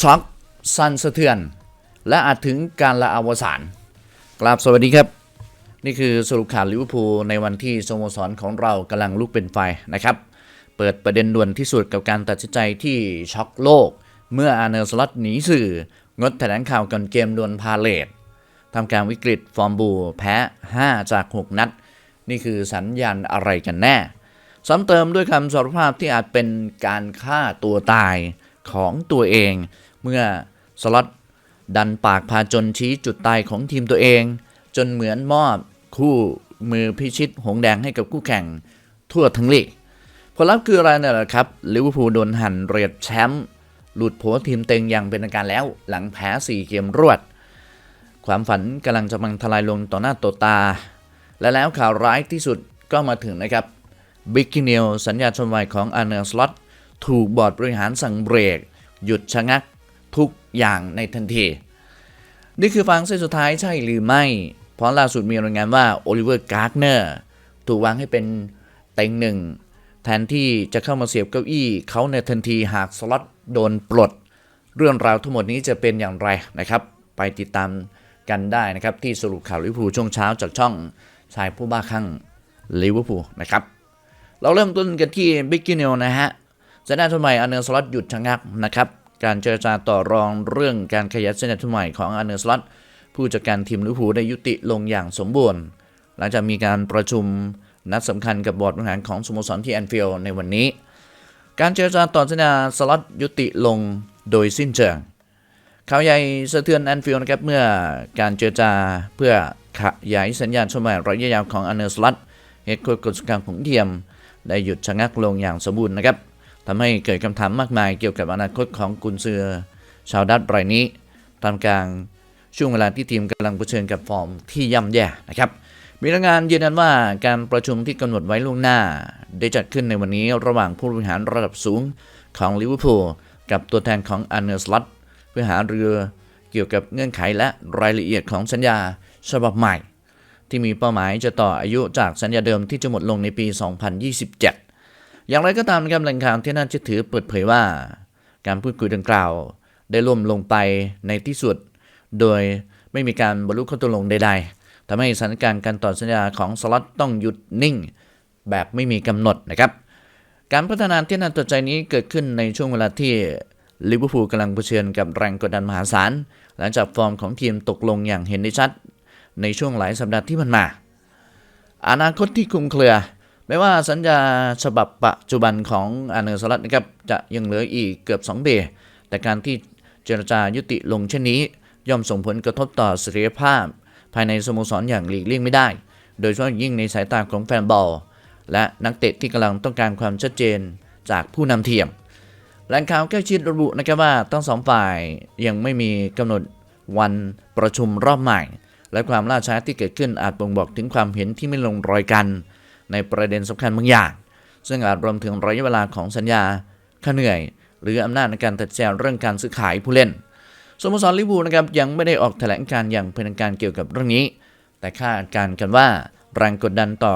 ช็อกสั่นสะเทือน และอาจถึงการละอวสานกราบสวัสดีครับ นี่คือสรุปข่าวลิเวอร์พูลในวันที่สโมสรของเรากำลังลุกเป็นไฟนะครับ เปิดประเด็นด่วนที่สุดกับการตัดสินใจที่ช็อกโลก เมื่ออาร์เนอร์สล็อตหนีสื่อ งดแถลงข่าวก่อนเกมดวลพาเลตทำการวิกฤตฟอร์มบูแพ้ 5 จาก 6 นัด นี่คือสัญญาณอะไรกันแน่ ซ้ำเติมด้วยคำสารภาพที่อาจเป็นการฆ่าตัวตาย ของตัวเอง เมื่อสล็อตดันปากพาจนชี้จุดตายของทีมตัวเอง จนเหมือนมอบคู่มือพิชิตหงแดงให้กับคู่แข่งทั่วทั้งลีกผลลัพธ์คืออะไรเนี่ยแหละครับลิเวอร์พูลโดนหั่นเรียดแชมป์หลุดโผทีมเต็งอย่างเป็นทางการแล้ว หลังแพ้ 4 เกมรวด ความฝันกำลังจะมังทลายลงต่อหน้าต่อตา และแล้วข่าวร้ายที่สุดก็มาถึงนะครับบิ๊ก n นิวสัญญาชนวัยของอาร์เนอร์สล็อต ถูกบอร์ดบริหารสั่งเบรก หยุดชะงักทุกอย่างในทันที นี่คือฟังเส้นสุดท้ายใช่หรือไม่เพราะล่าสุดมีรายงานว่าโอลิเวอร์การ์เนอร์ถูกวางให้เป็นเต็งหนึ่งแทนที่จะเข้ามาเสียบเก้าอี้เขาในทันทีหากสล็อตโดนปลด เรื่องราวทั้งหมดนี้จะเป็นอย่างไรนะครับ ไปติดตามกันได้นะครับ ที่สรุปข่าวลิเวอร์พูลช่วงเช้าจากช่องชายผู้บ้าคลั่งลิเวอร์พูลนะครับ เราเริ่มต้นกันที่บิ๊ก n นิวนะฮะ สัญญาทุนใหม่อันเนอร์สล็อตหยุดชะงักนะครับการเจรจาต่อรองเรื่องการขยับสัญญาทุนใหม่ของอันเนอร์สล็อตผู้จัดการทีมลิเวอร์พูลได้ยุติลงอย่างสมบูรณ์ หลังจากมีการประชุมนัดสำคัญกับบอร์ดบริหารของสโมสรที่แอนฟิลด์ในวันนี้ การเจรจาต่อสัญญาสล็อตยุติลงโดยสิ้นเชิงข่าวใหญ่สะเทือนแอนฟิลด์นะครับเมื่อการเจรจาเพื่อขยายสัญญาณสมัยระยะยาวของอันเนอร์สล็อตเฮดโค้ชกฎสการของเทียม ได้หยุดชะงักลงอย่างสมบูรณ์นะครับ ทำให้เกิดคำถามมากมายเกี่ยวกับอนาคตของกุนซือชาวดัตรายนี้ตามกลางช่วงเวลาที่ทีมกำลังเผชิญกับฟอร์มที่ย่ำแย่นะครับ มีรายงานยืนยันว่าการประชุมที่กำหนดไว้ล่วงหน้า ได้จัดขึ้นในวันนี้ระหว่างผู้บริหารระดับสูงของลิเวอร์พูลกับตัวแทนของอันเนอร์สล็อตเพื่อหาเรือเกี่ยวกับเงื่อนไขและรายละเอียดของสัญญาฉบับใหม่ ที่มีเป้าหมายจะต่ออายุจากสัญญาเดิมที่จะหมดลงในปี 2027 อย่างไรก็ตามนะครับแหล่งข่าวที่น่าเชื่อถือเปิดเผยว่า การพูดคุยดังกล่าว ได้ล่มลงไปในที่สุด โดยไม่มีการบรรลุข้อตกลงใด ๆทำให้สถานการณ์การต่อสัญญาของสล็อตต้องหยุดนิ่ง แบบไม่มีกำหนดนะครับ การพัฒนาที่น่าตกใจนี้เกิดขึ้นในช่วงเวลาที่ลิเวอร์พูลกำลังเผชิญกับแรงกดดันมหาศาล หลังจากฟอร์มของทีมตกลงอย่างเห็นได้ชัด ในช่วงหลายสัปดาห์ที่ผ่านมา อนาคตที่คุมเครือ ไม่ว่าสัญญาฉบับปัจจุบันของอาเนอร์สลัดนะครับจะยังเหลืออีกเกือบ2ปีแต่การที่เจรจายุติลงเช่นนี้ ย่อมส่งผลกระทบต่อเสถียรภาพ ภายในสโมสรอย่างหลีกเลี่ยงไม่ได้ โดยเฉพาะยิ่งในสายตาของแฟนบอล และนักเตะที่กำลังต้องการความชัดเจนจากผู้นำทีมแหล่งข่าวใกล้ชิดระบุนะครับว่าทั้งสองฝ่ายยังไม่มีกำหนดวันประชุมรอบใหม่ และความล่าช้าที่เกิดขึ้นอาจบ่งบอกถึงความเห็นที่ไม่ลงรอยกัน ในประเด็นสำคัญบางอย่าง ซึ่งอาจรวมถึงระยะเวลาของสัญญาค่าเหนื่อย หรืออำนาจในการตัดสินเรื่องการซื้อขายผู้เล่นสโมสรลิเวอร์พูลนะครับยังไม่ได้ออกแถลงการอย่างเป็นทางการเกี่ยวกับเรื่องนี้ แต่คาดการณ์กันว่าแรงกดดันต่อ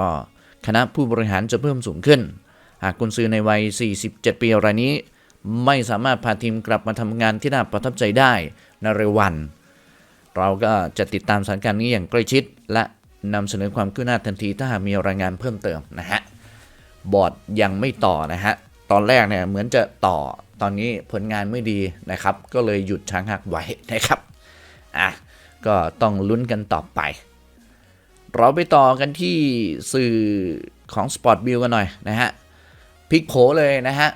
คณะผู้บริหารจะเพิ่มสูงขึ้น หากกุนซือในวัย 47 ปีรายนี้ ไม่สามารถพาทีมกลับมาทำงานที่น่าประทับใจได้ในเร็ววัน เราก็จะติดตามสถานการณ์นี้อย่างใกล้ชิดและ นำเสนอความคืบหน้าทันทีถ้าหากมีรายงานเพิ่มเติมนะฮะบอร์ดยังไม่ต่อนะฮะตอนแรกเนี่ยเหมือนจะต่อตอนนี้ผลงานไม่ดีนะครับ ก็เลยหยุดช้างหักไว้นะครับอะก็ต้องลุ้นกันต่อไป เราไปต่อกันที่สื่อของ Sport b i l กันหน่อยนะฮะพลิกโผเลยนะฮะ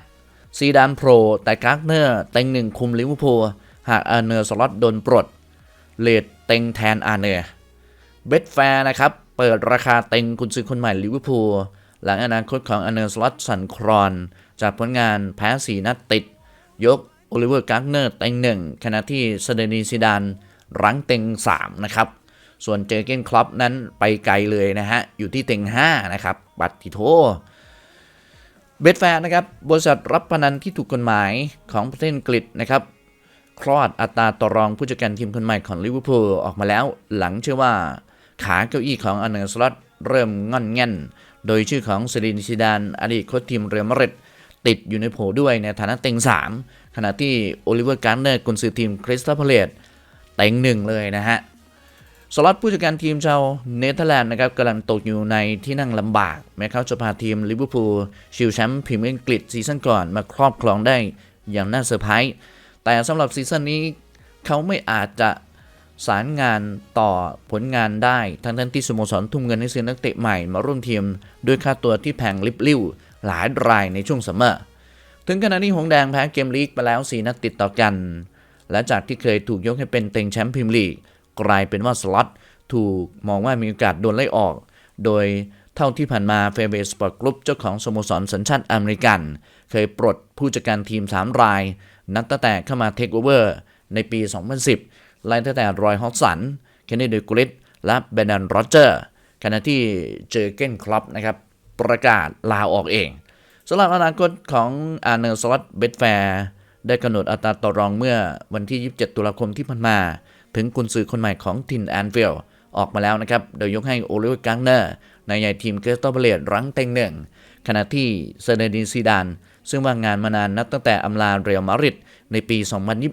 ซีดานโปรแต่กากเนอร์เต็งหนึ่งคุมลิเวอร์พูลหากอาเนอร์สล็อตโดนปลดเลดเต็งแทนอาเนอร์ เบดแฟร์นะครับ เปิดราคาเต็งกุนซื้อคนใหม่ลิเวอร์พูลหลังอนาคตของอเนอร์สลอตสันครอน จากผลงานแพ้สีนัดติด ยกโอลิเวอร์การ์เนอร์เต็งหนึ่งขณะที่เซเดนีซิดานรั้งเต็ง 3 นะครับ ส่วนเจอเกนคลับนั้นไปไกลเลยนะฮะ อยู่ที่เต็ง 5 นะครับ บัตรติโทเบดแฟร์นะครับ บริษัทรับพนันที่ถูกกฎหมายของประเทศอังกฤษนะครับ คลอดอัตราต่อรองผู้จัดการทีมคนใหม่ของลิเวอร์พูลออกมาแล้ว หลังเชื่อว่า ขาเก้าอี้ของอันเนอร์สล็อตเริ่มงอนแง่น โดยชื่อของเซรินซิดานอดีตโค้ชทีมเรอัลมาดริดติดอยู่ในโผด้วยในฐานะเต็ง 3 ขณะที่โอลิเวอร์การ์เนอร์กุนซือทีมคริสตัลพาเลตเต็งหนึ่งเลยนะฮะสล็อตผู้จัดการทีมชาวเนเธอร์แลนด์นะครับกำลังตกอยู่ในที่นั่งลำบาก แม้เขาจะพาทีมลิเวอร์พูลชิลแชมป์พรีเมียร์อังกฤษซีซั่นก่อนมาครอบครองได้อย่างน่าเซอร์ไพรส์แต่สำหรับซีซั่นนี้เขาไม่อาจจะ สารงานต่อผลงานได้ทั้งทั้งที่สโมสรทุ่มเงินให้ซื้อนักเตะใหม่มาร่วมทีมด้วยค่าตัวที่แพงลิบลิ่วหลายรายในช่วงซัมเมอร์ถึงขณะนี้หงแดงแพ้เกมลีกไปแล้ว 4 นัดติดต่อกัน และจากที่เคยถูกยกให้เป็นเต็งแชมป์พรีเมียร์ลีกกลายเป็นว่าสล็อตถูกมองว่ามีโอกาสโดนไล่ออก โดยเท่าที่ผ่านมาเฟเบสปอร์ตกรุ๊ปเจ้าของสโมสรสัญชาติอเมริกัน เคยปลดผู้จัดการทีม 3 ราย นับตั้งแต่เข้ามาเทคโอเวอร์ในปี 2010 ไล่ตั้งแต่รอยฮอสัน เคนเนดีกริสและเบนดันโรเจอร์ขณะที่เจอเกนคลับนะครับประกาศลาออกเองสำหรับอนาคตของอาร์เนอร์สลอตเบดแฟร์ได้กำหนดอัตราต่อรองเมื่อวันที่ 27 ตุลาคมที่ผ่านมา ถึงกุนซือคนใหม่ของทินแอนฟิลออกมาแล้วนะครับ โดยยกให้โอลิเวอร์กังเนอร์ในายใหญ่ทีมเกสตอเบเลตรั้งเต็งหนึ่งขณะที่เซเนดินซีดาน ซึ่งว่างงานมานานนับตั้งแต่อำลาเรอัลมาดริดในปี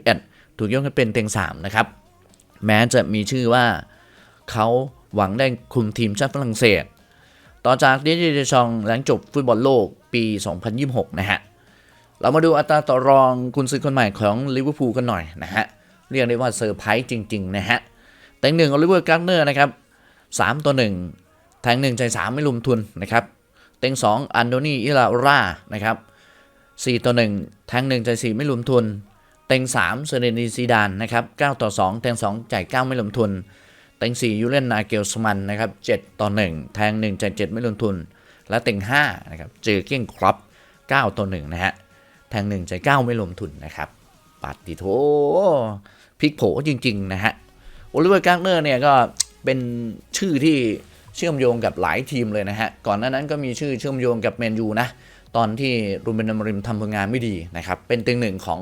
2021 ถูกยกให้เป็นเต็ง 3 นะครับ แม้จะมีชื่อว่าเขาหวังได้คุมทีมชาติฝรั่งเศส ต่อจากดิเจเดชองหลังจบฟุตบอลโลกปี 2026 นะฮะ เรามาดูอัตราต่อรองกุนซือคนใหม่ของลิเวอร์พูลกันหน่อยนะฮะ เรียกได้ว่าเซอร์ไพรส์จริง ๆ นะฮะ แต่งหนึ่งโอลิเวอร์การ์เนอร์นะครับ 3 ต่อ 1 แทง 1 ใจ 3 ไม่ลุมทุนนะครับเต็ง2อันโดนีอิลาร่านะครับ4ต่อ1แทง1ใจ4ไม่ลุมทุน เต็ง3เซเรนีซีดานนะครับ9ต่อ 2 แทง 2 จ่าย 9 ไม่ลงทุน เต็ง 4 ยูเลนนาเกลสมันนะครับ7ต่อ 1 แทง 1 จ่าย 7 ไม่ลงทุน และเต็ง5นะครับเจอเก้งครับ9ต่อ 1 นะฮะ แทง 1 จ่าย 9 ไม่ลงทุนนะครับปัดติโถพลิกโผจริง ๆ นะฮะ โอลิเวอร์การ์เนอร์เนี่ยก็เป็นชื่อที่เชื่อมโยงกับหลายทีมเลยนะฮะ ก่อนหน้านั้นก็มีชื่อเชื่อมโยงกับแมนยูนะ ตอนที่รูเบนอมริมทำผลงานไม่ดีนะครับ เป็นต็งหนึ่งของ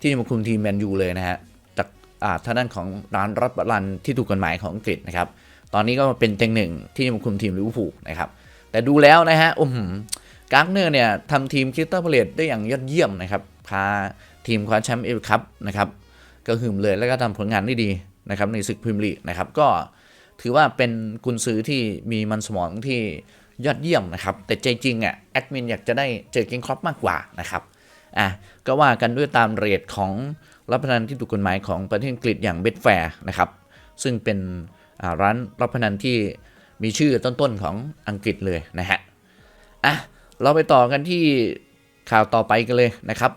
ที่มาคุมทีมแมนยูเลยนะฮะจากท่านด้านของร้านรับรันที่ถูกกฎหมายของอังกฤษนะครับ ตอนนี้ก็มาเป็นเต็งหนึ่งที่มาคุมทีมลิเวอร์พูลนะครับ แต่ดูแล้วนะฮะอุ้มการ์เนอร์เนี่ยทำทีมคริสตัลพาเลตได้อย่างยอดเยี่ยมนะครับ พาทีมคว้าแชมป์เอฟคัพนะครับก็หึมเลยแล้วก็ทำผลงานได้ดีนะครับในศึกพรีเมียร์ลีกนะครับก็ถือว่าเป็นกุนซือที่มีมันสมองที่ยอดเยี่ยมนะครับ แต่ใจจริงอะแอดมินอยากจะได้เจอเกงครอปมากกว่านะครับ อะก็ว่ากันด้วยตามเรทของรับพนันที่ถูกกฎหมายของประเทศอังกฤษอย่างเบ d แฟร์นะครับ ซึ่งเป็นร้านรับพนันที่มีชื่อต้นๆของอังกฤษเลยนะฮะอะเราไปต่อกันที่ข่าวต่อไปกันเลยนะครับ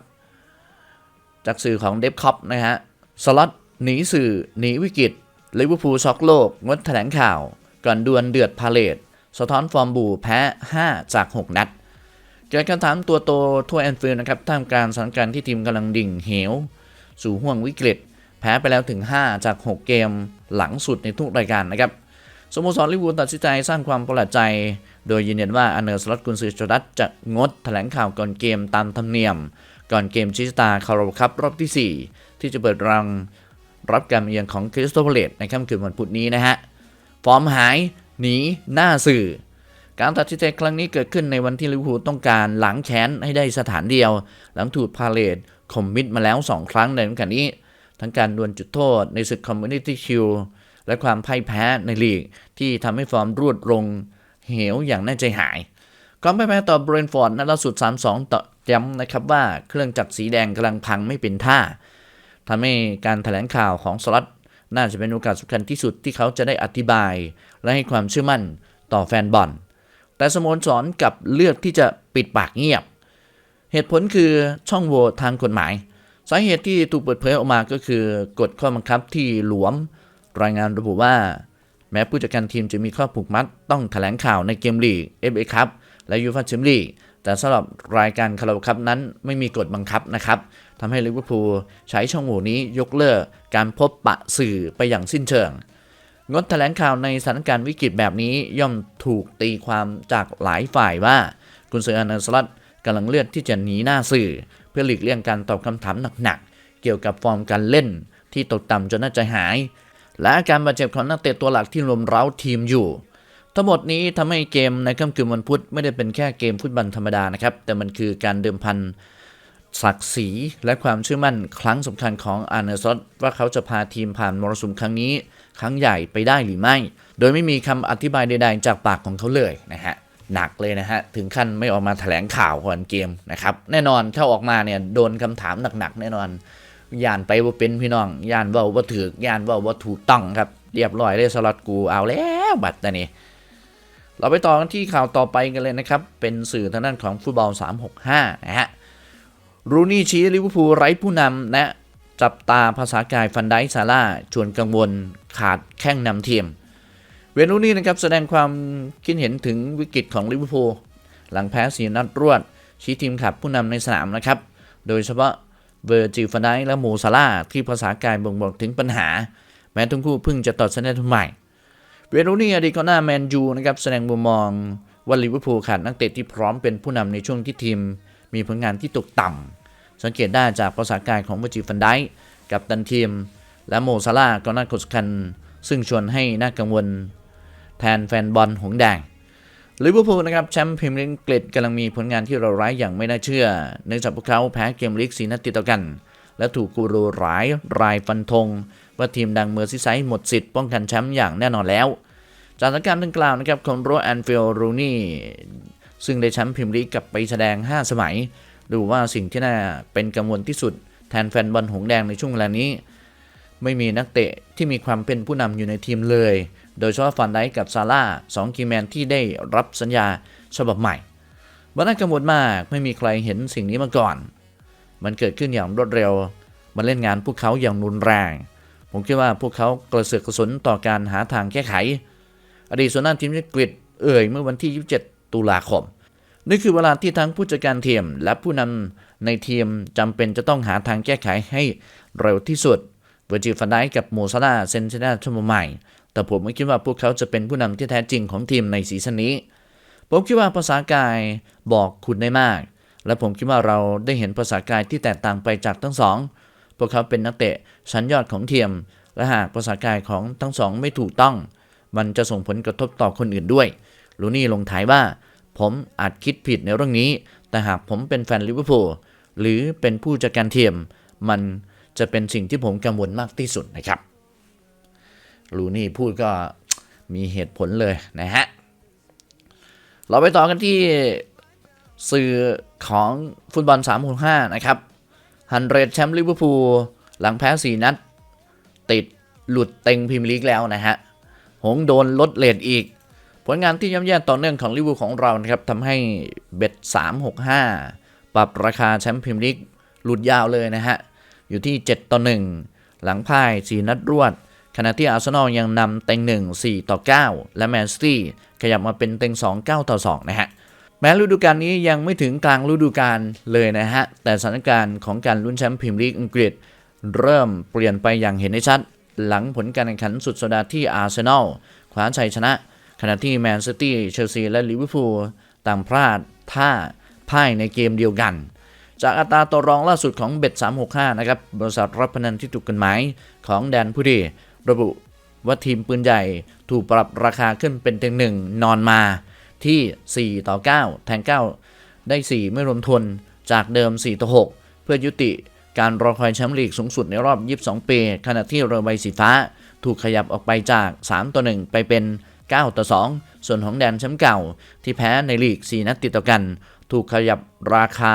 จากสื่อของเดฟคอปนะฮะสล็อตหนีสื่อหนีวิกฤตลิเวอร์พูลช็อกโลก งดแถลงข่าว ก่อนดวลเดือดพาเลตสะท้อนฟอร์มบูแพ้ 5 จาก 6 นัด เกิดคำถามตัวโตทั่วแอนฟิลด์นะครับท่ามกลางสถานการณ์ที่ทีมกำลังดิ่งเหว สู่ห่วงวิกฤต แพ้ไปแล้วถึง 5 จาก 6 เกมหลังสุดในทุกรายการนะครับสโมสรลิเวอร์พูลตัดสินใจสร้างความประหลาดใจ โดยยืนยันว่าอันเนอร์สล็อตกุนซือจอดัตจะงดแถลงข่าวก่อนเกมตามธรรมเนียม ก่อนเกมชิสตาคาร์โรคัพรอบที่ 4 ที่จะเปิดรังรับการเยือนของคริสโตเฟเลตในค่ำคืนวันพุธนี้นะฮะฟอร์มหายหนีหน้าสื่อ การตัดสินใจครั้งนี้เกิดขึ้นในวันที่ลิเวอร์พูลต้องการหลังแค้นให้ได้สถานเดียว หลังถูกพาเลตคอมมิตมาแล้ว 2 ครั้งในฤดูกาลนี้ ทั้งการดวลจุดโทษในศึกคอมมูนิตี้ชิลและความพ่ายแพ้ในลีก ที่ทำให้ฟอร์มรวดลงเหวอย่างน่าใจหายความพ่ายแพ้ต่อเบรนฟอร์ดนัดล่าสุด 3-2 ต่อย้ำนะครับว่าเครื่องจักรสีแดงกำลังพังไม่เป็นท่าทำให้การแถลงข่าวของสลัดน่าจะเป็นโอกาสสำคัญที่สุดที่เขาจะได้อธิบาย และให้ความเชื่อมั่นต่อแฟนบอล แต่สโมสรกับเลือกที่จะปิดปากเงียบ เหตุผลคือช่องโหว่ทางกฎหมาย สาเหตุที่ถูกเปิดเผยออกมาก็คือกฎข้อบังคับที่หลวม รายงานระบุว่า แม้ผู้จัดการทีมจะมีข้อผูกมัด ต้องแถลงข่าวในเกมลีก FA คัพและยูฟ่าแชมเปี้ยนลีกแต่สำหรับรายการคาราบคัพนั้นไม่มีกฎบังคับนะครับทำให้ลิเวอร์พูลใช้ช่องโหว่นี้ยกเลิกการพบปะสื่อไปอย่างสิ้นเชิง งดแถลงข่าวในสถานการณ์วิกฤตแบบนี้ย่อมถูกตีความจากหลายฝ่ายว่ากุนซืออานันสลัดกำลังเลือกที่จะหนีหน้าสื่อ เพื่อหลีกเลี่ยงการตอบคำถามหนักๆ เกี่ยวกับฟอร์มการเล่น ที่ตกต่ำจนน่าใจหาย และอาการบาดเจ็บของนักเตะตัวหลักที่รวมเร้าทีมอยู่ททั้งหมดนี้ทำให้เกมในค่ำคืนวันพุธไม่ได้เป็นแค่เกมฟุตบอลธรรมดานะครับ แต่มันคือการเดิมพันศักดิ์ศรีและความเชื่อมั่นครั้งสำคัญของอาร์เนซอตว่าเขาจะพาทีมผ่านมรสุมครั้งนี้ ครั้งใหญ่ไปได้หรือไม่ โดยไม่มีคำอธิบายใดๆ จากปากของเขาเลยนะฮะหนักเลยนะฮะ ถึงขั้นไม่ออกมาแถลงข่าวก่อนเกมนะครับ แน่นอนถ้าออกมาเนี่ยโดนคำถามหนักๆ แน่นอนย่านไปว่าเป็นพี่น้องย่านว่าว่าถือย่านว่าว่าถูกต้องครับเรียบร้อยเลยสล็อตกูเอาแล้วบัตรนี้เราไปต่อกันที่ข่าวต่อไปกันเลยนะครับ เป็นสื่อทางด้านของฟุตบอล 365 นะฮะรูนี่ชี้ลิเวอร์พูลไร้ผู้นำและ จับตาภาษากายฟันไดซาร่าชวนกังวลขาดแข้งนำทีม เวนูนี่นะครับแสดงความคิดเห็นถึงวิกฤตของลิเวอร์พูลหลังแพ้สีนัดรวด ชี้ทีมขับผู้นำในสนามนะครับ โดยเฉพาะเวอร์จิฟันไดและโมซาร่าที่ภาษากายบ่งบอกถึงปัญหา แม้ทั้งคู่เพิ่งจะตัดสัญญาทุนใหม่เวโรนี่อดีตกองหน้าแมนยูนะครับแสดงมุมมองว่าลิเวอร์พูลขาดนักเตะที่พร้อมเป็นผู้นำในช่วงที่ทีม มีผลงานที่ตกต่ำ สังเกตได้จากภาษากายของวจิฟันไดกับตันทีม และโมซาร่ากองหน้าคนสำคัญ ซึ่งชวนให้น่ากังวลแทนแฟนบอลหงแดงลิเวอร์พูลนะครับแชมป์พรีเมียร์ลีกอังกฤษกำลังมีผลงานที่เราร้ายอย่างไม่น่าเชื่อ เนื่องจากพวกเขาแพ้เกมลีกสีนัดติดต่อกัน และถูกกูรูหลายรายฟันธง ว่าทีมดังเมอร์ซิไซด์หมดสิทธิ์ป้องกันแชมป์อย่างแน่นอนแล้ว จากสถานการณ์ดังกล่าวนะครับของโรแอนฟิลรูนี่ซึ่งได้แชมป์พรีเมียร์ลีกกลับไปแสดง 5 สมัย ดูว่าสิ่งที่น่าเป็นกังวลที่สุด แทนแฟนบอลหงแดงในช่วงเวลานี้ ไม่มีนักเตะที่มีความเป็นผู้นำอยู่ในทีมเลย โดยเฉพาะฟันไดกับซาร่าสองคีแมนที่ได้รับสัญญาฉบับใหม่วันนั้นกังวลมากไม่มีใครเห็นสิ่งนี้มาก่อน มันเกิดขึ้นอย่างรวดเร็ว มันเล่นงานพวกเขาอย่างรุนแรง ผมคิดว่าพวกเขากระเสือกกระสนต่อการหาทางแก้ไข อดีตส่วนหน้าทีมอังกฤษเอ่ยเมื่อวันที่ 27 ตุลาคม นี่คือเวลาที่ทั้งผู้จัดการทีมและผู้นำในทีมจำเป็นจะต้องหาทางแก้ไขให้เร็วที่สุดเวอร์จิลฟันไดกับโมซาร่าเซนเซนาชั่วโมงใหม่ แต่ผมไม่คิดว่าพวกเขาจะเป็นผู้นำที่แท้จริงของทีมในซีซั่นนี้ ผมคิดว่าภาษากายบอกคุณได้มาก และผมคิดว่าเราได้เห็นภาษากายที่แตกต่างไปจากทั้งสอง พวกเขาเป็นนักเตะชั้นยอดของทีม และหากภาษากายของทั้งสองไม่ถูกต้อง มันจะส่งผลกระทบต่อคนอื่นด้วย ลูนี่ลงท้ายว่า ผมอาจคิดผิดในเรื่องนี้ แต่หากผมเป็นแฟนลิเวอร์พูลหรือเป็นผู้จัดการทีมมันจะเป็นสิ่งที่ผมกังวลมากที่สุดนะครับลูนี่พูดก็มีเหตุผลเลยนะฮะ เราไปต่อกันที่สื่อของฟุตบอล 365 นะครับฮันเรดแชมป์ลิเวอร์พูลหลังแพ้ 4 นัด ติดหลุดเต็งพรีเมียร์ลีกแล้วนะฮะ หงโดนลดเลทอีก ผลงานที่ย่ำแย่ต่อเนื่องของลิเวอร์พูลของเรานะครับทำให้เบ็ด365 ปรับราคาแชมป์พรีเมียร์ลีกหลุดยาวเลยนะฮะ อยู่ที่ 7 ต่อ 1 หลังพ่าย 4 นัดรวด ขณะที่อาร์เซนอลยังนำเต็ง 1 4 ต่อ 9 และแมนซิตี้ขยับมาเป็นเต็ง 2 9 ต่อ 2 นะฮะ แม้ฤดูกาลนี้ยังไม่ถึงกลางฤดูกาลเลยนะฮะ แต่สถานการณ์ของการลุ้นแชมป์พรีเมียร์ลีกอังกฤษ เริ่มเปลี่ยนไปอย่างเห็นได้ชัด หลังผลการแข่งขันสุดสัปดาห์ที่อาร์เซนอลคว้าชัยชนะ ขณะที่แมนซิตี้ เชลซี และลิเวอร์พูลต่างพลาดท่าพ่ายในเกมเดียวกัน จากอัตราต่อรองล่าสุดของเบ็ด365 นะครับ บริษัทรับพนันที่ถูกกฎหมายของแดนผู้ดีระบุว่าทีมปืนใหญ่ถูกปรับราคาขึ้นเป็นเต็งหนึ่งนอนมาที่ 4 ต่อ 9 แทน9ได้ 4 ไม่รวมทุนจากเดิม 4 ต่อ 6 เพื่อยุติการรอคอยแชมป์ลีกสูงสุดในรอบ 22 ปี ขณะที่เรือใบสีฟ้า ถูกขยับออกไปจาก 3 ต่อ 1 ไปเป็น 9 ต่อ 2 ส่วนของแดนแชมป์เก่า ที่แพ้ในลีก 4 นัดติดต่อกัน ถูกขยับราคา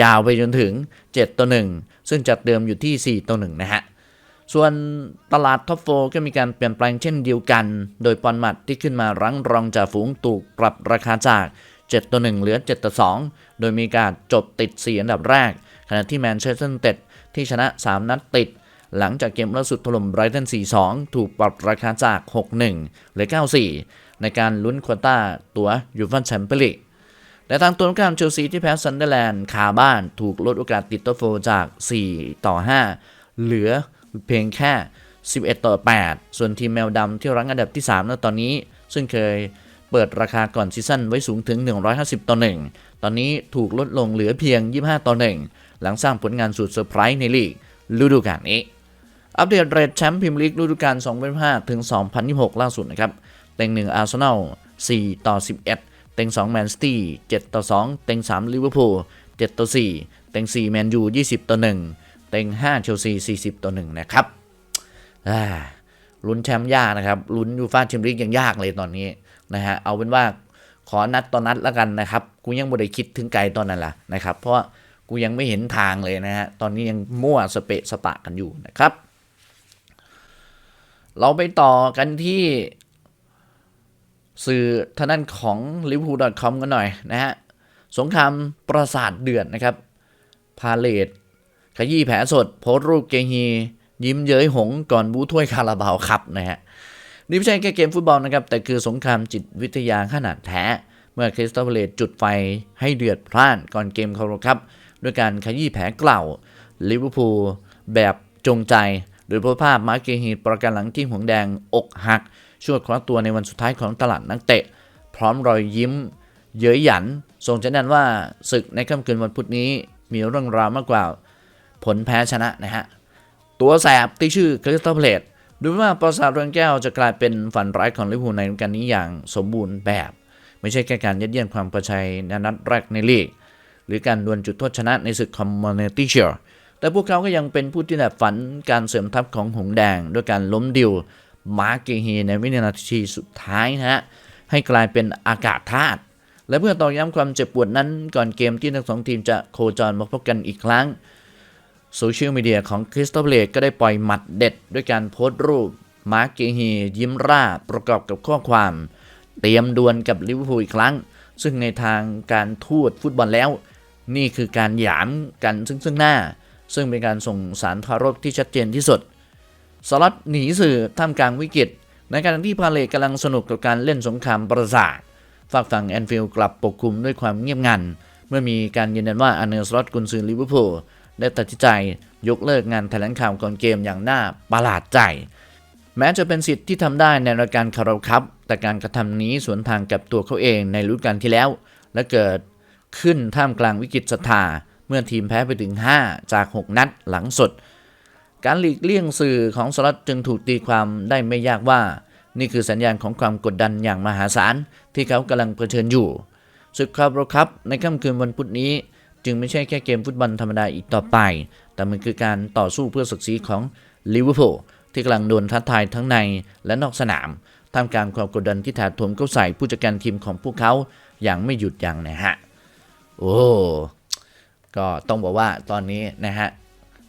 ยาวไปจนถึง 7 ต่อ 1 ซึ่งจากเดิมอยู่ที่ 4 ต่อ 1 นะฮะ ส่วนตลาดท็อปโฟก็มีการเปลี่ยนแปลงเช่นเดียวกัน โดยปอนมัดที่ขึ้นมารั้งรองจ่าฝูงถูกปรับราคาจาก 7 ต่อ 1 เหลือ 7 ต่อ 2 โดยมีการจบติด 4 อันดับแรก ขณะที่แมนเชสเตอร์เต็ดที่ชนะ 3 นัดติด หลังจากเกมล่าสุดถล่มไบรตัน 4-2 ถูกปรับราคาจาก 6-1เหลือ 9-4 ในการลุ้นควอต้าตัวยูฟ่าแชมเปี้ยนลีกแต่ทางตัวการเชลซีที่แพ้ซันเดอร์แลนด์คาบ้านถูกลดโอกาสติดท็อปโฟจาก 4 ต่อ 5 เหลือเพียงแค่ 11 ต่อ 8 ส่วนทีมแมวดำที่รั้งอันดับที่3ในตอนนี้ ซึ่งเคยเปิดราคาก่อนซีซั่นไว้สูงถึง 150 ต่อ 1 ตอนนี้ถูกลดลงเหลือเพียง 25 ต่อ 1 หลังสร้างผลงานสุดเซอร์ไพรส์ในลีกฤดูกาลนี้ อัปเดตเรทแชมป์พรีเมียร์ลีกฤดูกาล2025ถึง 2026 ล่าสุดนะครับเต็งหนึ่งอาร์เซนอล4ต่อ 11 เต็ง2แมนซิตี้7ต่อ 2 เต็ง3ลิเวอร์พูล7ต่อ 4 เต็ง4แมนยู20 ต่อ 1 เต็ง5เชลซี40 ต่อ 1 นะครับลุ้นแชมป์ยากนะครับลุ้นยูฟ่าแชมเปี้ยนลีกยังยากเลยตอนนี้นะฮะเอาเป็นว่าขอนัดต่อนนัดแล้วกันนะครับกูยังไม่ได้คิดถึงไกลตอนนั้นล่ะนะครับ เพราะกูยังไม่เห็นทางเลยนะฮะตอนนี้ยังมั่วสเปะสปะกันอยู่นะครับ เราไปต่อกันที่สื่อทางด้านของ liverpool.com กันหน่อยนะฮะ สงครามประสาทเดือดนะครับ พาเลตขยี้แผลสด โพสต์รูปเกฮี ยิ้มเย้ยหงก่อนบูถ้วยคาราบาวครับนะฮะ นี่ไม่ใช่แค่เกมฟุตบอลนะครับ แต่คือสงครามจิตวิทยาขนาดแท้ เมื่อคริสตัลพาเลตจุดไฟให้เดือดพล่านก่อนเกมคาราครับ ด้วยการขยี้แผลเก่าลิเวอร์พูลแบบจงใจ โดยโพสภาพมาร์เกฮีประกันหลังที่หงแดงอกหักช่วคว้าตัวในวันสุดท้ายของตลาดนักเตะ พร้อมรอยยิ้ม เย้ยหยันส่งสัญญาณว่าศึกในค่ำคืนวันพุธนี้มีเรื่องราวมากกว่า ผลแพ้ชนะนะฮะ ตัวแสบที่ชื่อคริสตัลเพลตดูว่าปราสาทเรือนแก้วจะกลายเป็นฝันร้ายของลิเวอร์พูลในฤดูกาลนี้อย่างสมบูรณ์แบบ ไม่ใช่แค่การยัดเยียดความประชัยในนัดแรกในลีก หรือการดวลจุดโทษชนะในศึกคอมมอนตี้เชียร์ แต่พวกเขาก็ยังเป็นผู้ที่แบบฝันการเสริมทัพของหงแดง ด้วยการล้มดิวมาร์กเกฮีในวินาทีสุดท้ายนะฮะให้กลายเป็นอากาศธาตุและเพื่อตอกย้ำความเจ็บปวดนั้นก่อนเกมที่ทั้งสองทีมจะโคจรมาพบกันอีกครั้งโซเชียลมีเดียของคริสตัลเลก็ได้ปล่อยหมัดเด็ด ด้วยการโพสต์รูป มาร์กเกฮียิ้มร่าประกอบกับข้อความ เตรียมดวลกับลิเวอร์พูลอีกครั้ง ซึ่งในทางการทูตฟุตบอลแล้ว นี่คือการหยามกันซึ่งซึ่งหน้า ซึ่งเป็นการส่งสารทารกที่ชัดเจนที่สุดสล็อตหนีสื่อท่ามกลางวิกฤต ในขณะที่พาเลตกำลังสนุกกับการเล่นสงครามประสาทฝากฝั่งแอนฟิลด์กลับปกคลุมด้วยความเงียบงัน เมื่อมีการยืนยันว่าอันเนอร์สลอตกุนซือลิเวอร์พูลได้ตัดสินใจยกเลิกงานแถลงข่าวก่อนเกมอย่างน่าประหลาดใจ แม้จะเป็นสิทธิ์ที่ทำได้ในรายการคาราคัพแต่การกระทำนี้สวนทางกับตัวเขาเองในฤดูกาลที่แล้ว และเกิดขึ้นท่ามกลางวิกฤตศรัทธา เมื่อทีมแพ้ไปถึง 5 จาก 6 นัดหลังสุด การหลีกเลี่ยงสื่อของสลัดจึงถูกตีความได้ไม่ยากว่า นี่คือสัญญาณของความกดดันอย่างมหาศาล ที่เขากำลังเผชิญอยู่ศึกคาร์บคัพในค่ำคืนวันพุธนี้ จึงไม่ใช่แค่เกมฟุตบอลธรรมดาอีกต่อไป แต่มันคือการต่อสู้เพื่อศักดิ์ศรีของลิเวอร์พูลที่กำลังโดนท้าทายทั้งในและนอกสนามท่ามกลางความกดดันที่ถาโถมเข้าใส่ผู้จัดการทีมของพวกเขาอย่างไม่หยุดยั้งนะฮะ โอ้ ก็ต้องบอกว่าตอนนี้นะฮะ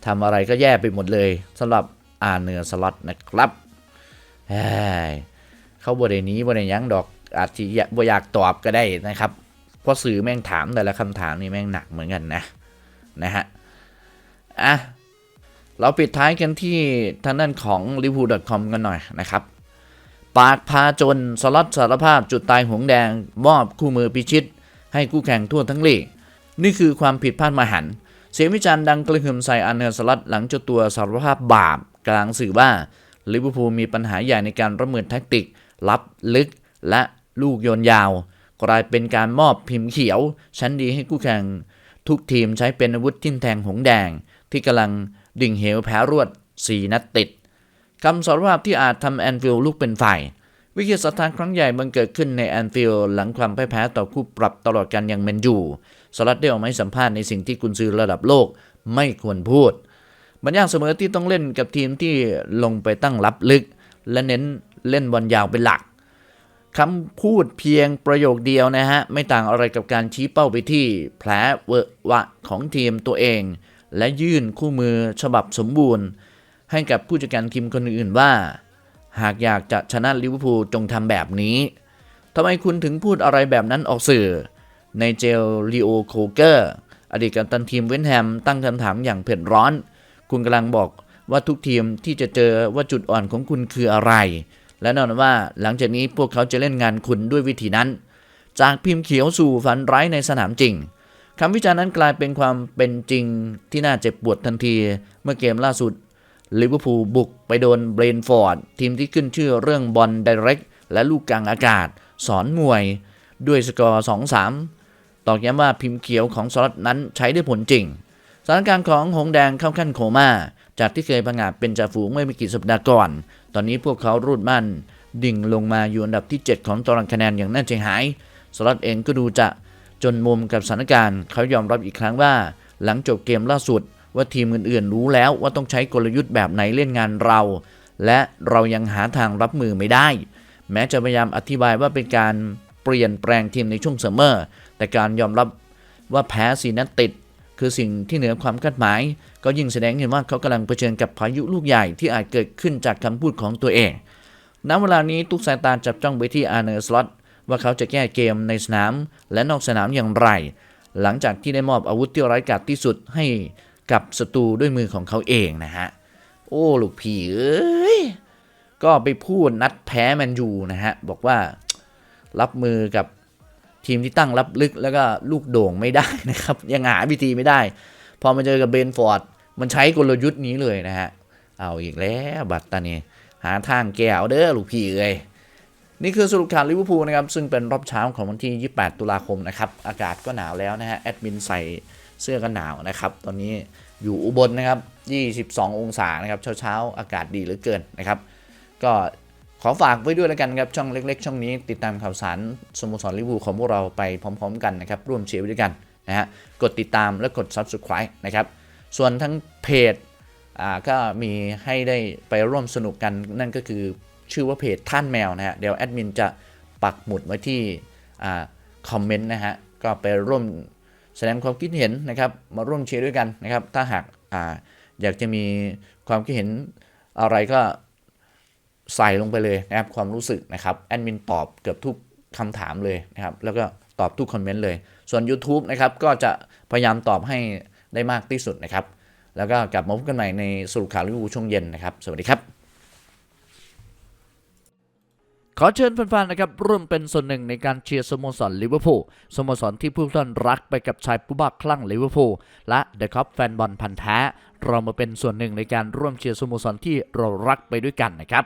ทำอะไรก็แย่ไปหมดเลยสำหรับอาเนือสล็อตนะครับเฮ้าบรินี้บริยังดอกอาจจะบ่อยากตอบก็ได้นะครับเพราะสื่อแม่งถามแต่ละคำถามนี่แม่งหนักเหมือนกันนะนะฮะอะเราปิดท้ายกันที่ทางด้านของ l i v e r p o o l c o m กันหน่อยนะครับ ปากพาจนสล็อตสารภาพจุดตายหงแดง มอบคู่มือพิชิต ให้คู่แข่งทั่วทั้งลีก นี่คือความผิดพลาดมหัน เสียงวิจารณ์ดังกระหึ่มใส่อันเนอร์สลัดหลังเจ้าตัวสารภาพบาปกลางสื่อว่าลิเวอร์พูลมีปัญหาใหญ่ในการรับมือแท็กติกลับลึกและลูกโยนยาว กลายเป็นการมอบพิมพ์เขียว ชั้นดีให้คู่แข่ง ทุกทีมใช้เป็นอาวุธทิ่มแทงหงแดง ที่กำลังดิ่งเหวแพ้รวด 4 นัดติดคำสารภาพที่อาจทำแอนฟิลลุกเป็นไฟวิกฤตสถานครั้งใหญ่บังเกิดขึ้นในแอนฟิลหลังความพ่ายแพ้ต่อคู่ปรับตลอดการอย่างแมนยู สลัดได้ออกมาให้สัมภาษณ์ในสิ่งที่กุนซือระดับโลกไม่ควรพูด มันยากเสมอที่ต้องเล่นกับทีมที่ลงไปตั้งรับลึก และเน้นเล่นบอลยาวเป็นหลักคำพูดเพียงประโยคเดียวนะฮะ ไม่ต่างอะไรกับการชี้เป้าไปที่แผลเวอะวะของทีมตัวเอง และยื่นคู่มือฉบับสมบูรณ์ ให้กับผู้จัดการทีมคนอื่นว่า หากอยากจะชนะลิเวอร์พูลจงทำแบบนี้ทำไมคุณถึงพูดอะไรแบบนั้นออกสื่อ ในเจลลีโอโคเกอร์อดีตกัปตันทีมเวนแฮมตั้งคำถามอย่างเผ็ดร้อน คุณกำลังบอกว่าทุกทีมที่จะเจอว่าจุดอ่อนของคุณคืออะไร และแน่นอนว่าหลังจากนี้พวกเขาจะเล่นงานคุณด้วยวิธีนั้น จากพิมพ์เขียวสู่ฝันร้ายในสนามจริงคำวิจารณ์นั้นกลายเป็นความเป็นจริงที่น่าเจ็บปวดทันที เมื่อเกมล่าสุดลิเวอร์พูลบุกไปโดนเบรนฟอร์ด ทีมที่ขึ้นชื่อเรื่องบอลไดเรกและลูกกลางอากาศ สอนมวย ด้วยสกอร์ 2-3 ตอกย้ำว่าพิมพ์เขียวของสล็อตนั้นใช้ได้ผลจริง สถานการณ์ของหงแดงเข้าขั้นโคม่า จากที่เคยพังอาจเป็นจ่าฝูงเมื่อไม่กี่สัปดาห์ก่อน ตอนนี้พวกเขารูดมั่น ดิ่งลงมาอยู่อันดับที่ 7 ของตารางคะแนนอย่างน่าใจหายสล็อตเองก็ดูจะจนมุมกับสถานการณ์ เขายอมรับอีกครั้งว่า หลังจบเกมล่าสุด ว่าทีมอื่นๆรู้แล้วว่าต้องใช้กลยุทธ์แบบไหนเล่นงานเรา และเรายังหาทางรับมือไม่ได้ แม้จะพยายามอธิบายว่าเป็นการเปลี่ยนแปลงทีมในช่วงเสมอ แต่การยอมรับว่าแพ้สีนัดติด คือสิ่งที่เหนือความคาดหมาย ก็ยิ่งแสดงเห็นว่าเขากำลังเผชิญกับพายุลูกใหญ่ที่อาจเกิดขึ้นจากคำพูดของตัวเองณเวลานี้ทุกสายตาจับจ้องไปที่อาร์เนอร์สล็อตว่าเขาจะแก้เกมในสนามและนอกสนามอย่างไร หลังจากที่ได้มอบอาวุธที่ร้ายกาจที่สุดให้กับศัตรูด้วยมือของเขาเองนะฮะ โอ้ลูกพี่เอ้ย ก็ไปพูดนัดแพ้แมนยูนะฮะ บอกว่ารับมือกับ ทีมที่ตั้งรับลึกแล้วก็ลูกโด่งไม่ได้นะครับ ยังหาวิธีไม่ได้ พอมาเจอกับเบนฟอร์ด มันใช้กลยุทธ์นี้เลยนะฮะ เอาอีกแล้วบัตตานีหาทางแก้วเด้อลูกพี่เอ้ยนี่คือสรุปข่าวลิเวอร์พูลนะครับ ซึ่งเป็นรอบเช้าของวันที่ 28 ตุลาคมนะครับ อากาศก็หนาวแล้วนะฮะ แอดมินใส่เสื้อกันหนาวนะครับ ตอนนี้อยู่อุบลนะครับ 22 องศานะครับ เช้าๆ อากาศดีเหลือเกินนะครับ ก็ ขอฝากไว้ด้วยแล้วกันครับ ช่องเล็ก ๆ ช่องนี้ติดตามข่าวสารสโมสรลิเวอร์พูลของพวกเราไปพร้อม ๆ กันนะครับ ร่วมเชียร์ด้วยกันนะฮะกดติดตามและกด Subscribe นะครับ ส่วนทั้งเพจอ่าก็มีให้ได้ไปร่วมสนุกกันนั่นก็คือชื่อว่าเพจท่านแมวนะฮะเดี๋ยวแอดมินจะปักหมุดไว้ที่อ่าคอมเมนต์นะฮะก็ไปร่วมแสดงความคิดเห็นนะครับมาร่วมเชียร์ด้วยกันนะครับถ้าหากอ่าอยากจะมีความคิดเห็นอะไรก็ ใส่ลงไปเลยนะครับความรู้สึกนะครับแอดมินตอบเกือบทุกคำถามเลยนะครับแล้วก็ตอบทุกคอมเมนต์เลย ส่วน YouTube นะครับก็จะพยายามตอบให้ได้มากที่สุดนะครับ แล้วก็กลับมาพบกันใหม่ในสรุปข่าวลิเวอร์พูลช่วงเย็นนะครับ สวัสดีครับ ขอเชิญแฟนๆนะครับร่วมเป็นส่วนหนึ่งในการเชียร์สโมสรลิเวอร์พูลสโมสรที่ผู้ท่านรักไปกับชายผู้บ้าคลั่งลิเวอร์พูลและเดอะคัพแฟนบอลพันธ์แท้เรามาเป็นส่วนหนึ่งในการร่วมเชียร์สโมสรที่เรารักไปด้วยกันนะครับ